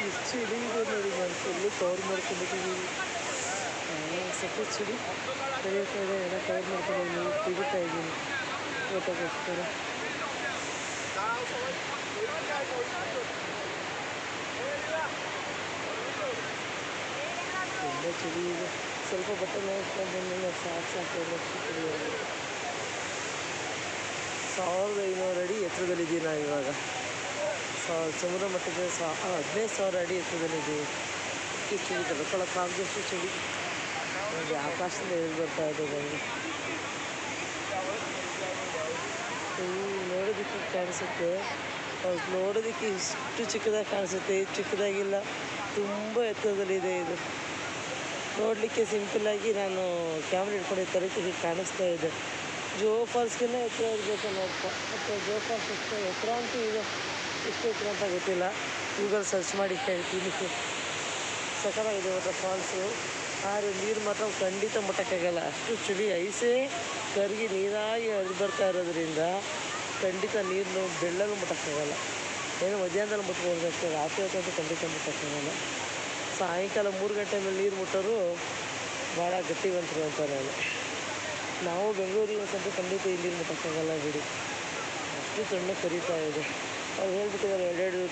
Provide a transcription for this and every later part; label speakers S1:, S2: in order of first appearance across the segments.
S1: ಚಳಿ ಇದೆ ನೋಡಿ ಮನಸ್ಸಲ್ಲಿ ಕವರ್ ಮಾಡ್ಕೊಂಡಿದ್ದೀವಿ ಸ್ವಲ್ಪ ಚಿಡಿ ಬೆಳೀತಾ ಇದೆ, ಎಲ್ಲ ಕವರ್ ಮಾಡ್ಕೊಂಡು ತೆಗಿತಾ ಇದ್ದೀನಿ ಫೋಟೋಗೋಸ್ಕರ ತುಂಬ ಚಳಿ ಇದೆ. ಸ್ವಲ್ಪ ಬಟ್ಟೆ ನೋಡ್ಕೊಂಡು ಸಾಕು ಸಾಕು. ಸಾವಿರದ ಐನೂರು ಅಡಿ ಎತ್ತರದಲ್ಲಿದ್ದೀನಿ ನಾನು ಇವಾಗ ಸಮುದ್ರ ಮಟ್ಟಕ್ಕೆ ಸಹ ಹದಿನೈದು ಸಾವಿರ ಅಡಿ ಎತ್ತರದಲ್ಲಿದೆ ಈ ಚಳಿ ತಡ್ಕೊಳ್ಳೋಕ್ಕಾಗದಷ್ಟು ಚಳಿ. ನೋಡಿ, ಆಕಾಶದಿಂದ ಬರ್ತಾ ಇದೆ ನನಗೆ ನೋಡೋದಕ್ಕೆ ಕಾಣಿಸುತ್ತೆ. ನೋಡೋದಕ್ಕೆ ಇಷ್ಟು ಚಿಕ್ಕದಾಗಿ ಕಾಣಿಸುತ್ತೆ. ಚಿಕ್ಕದಾಗಿಲ್ಲ, ತುಂಬ ಎತ್ತರದಲ್ಲಿದೆ ಇದು ನೋಡಲಿಕ್ಕೆ ಸಿಂಪಲ್ಲಾಗಿ ನಾನು ಕ್ಯಾಮ್ರಾ ಹಿಡ್ಕೊಂಡು ತರಕ್ಕೆ ಕಾಣಿಸ್ತಾ ಇದೆ. ಜೋ ಫಾಲ್ಸ್ಗಿನ್ನ ಎತ್ತರ ಇರಬೇಕು ನೋಡ್ಕೊ ಮತ್ತು ಜೋ ಫಾಲ್ಸ್ ಎಷ್ಟು ಎತ್ತರ ಅಂತೂ ಇದೆ. ಎಷ್ಟು ಎತ್ತರ ಅಂತ ಗೊತ್ತಿಲ್ಲ. ಗೂಗಲ್ ಸರ್ಚ್ ಮಾಡಿ ಹೇಳ್ತೀನಿ. ಸಕಲಾಗಿದೆ ಮಾತ್ರ ಫಾಲ್ಸು ಆದರೆ ನೀರು ಮಾತ್ರ ಖಂಡಿತ ಮುಟ್ಟಕ್ಕಾಗಲ್ಲ ಅಷ್ಟು ಚಳಿ, ಐಸೇ, ಕರಗಿ ನೀರಾಗಿ ಹರಿದು ಬರ್ತಾ ಇರೋದ್ರಿಂದ ಖಂಡಿತ ನೀರು ಬೆಳ್ಳಲು ಮುಟ್ಟಕ್ಕಾಗಲ್ಲ ಏನು ಮಧ್ಯಾಹ್ನದಲ್ಲಿ ಅಷ್ಟೇ ರಾತ್ರಿ ಹೊತ್ತಂತೂ ಖಂಡಿತ ಮುಟ್ಟಕ್ಕಾಗಲ್ಲ ಸಾಯಂಕಾಲ ಮೂರು ಗಂಟೆ ಮೇಲೆ ನೀರು ಮುಟ್ಟೋರು ಭಾಳ ಗಟ್ಟಿವಂತರು ಅಂತ ನಾನು ನಾವು ಬೆಂಗಳೂರಿಗೆ ಸಂತೆ ಖಂಡಿತ ಇಲ್ಲಿ ಮುಟ್ಟಕ್ಕಾಗಲ್ಲ ಬಿಡಿ. ಅಷ್ಟು ಸಣ್ಣ ಕರೀತಾ ಇದೆ.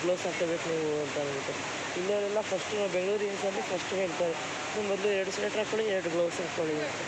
S1: ಗ್ಲೌಸ್ ಹಾಕೋಬೇಕು ನೀವು ಅಂತ ಅಂದ್ಬಿಟ್ಟು ಇಲ್ಲವರೆಲ್ಲ ಫಸ್ಟು ಸಂತೆ ಫಸ್ಟ್ ಹೇಳ್ತಾರೆ. ನೀವು ಮೊದಲು ಎರಡು ಸ್ವೆಟ್ರ್ ಹಾಕ್ಕೊಳ್ಳಿ, ಎರಡು ಗ್ಲೌಸ್ ಹಾಕ್ಕೊಳ್ಳಿ ಅಂತ.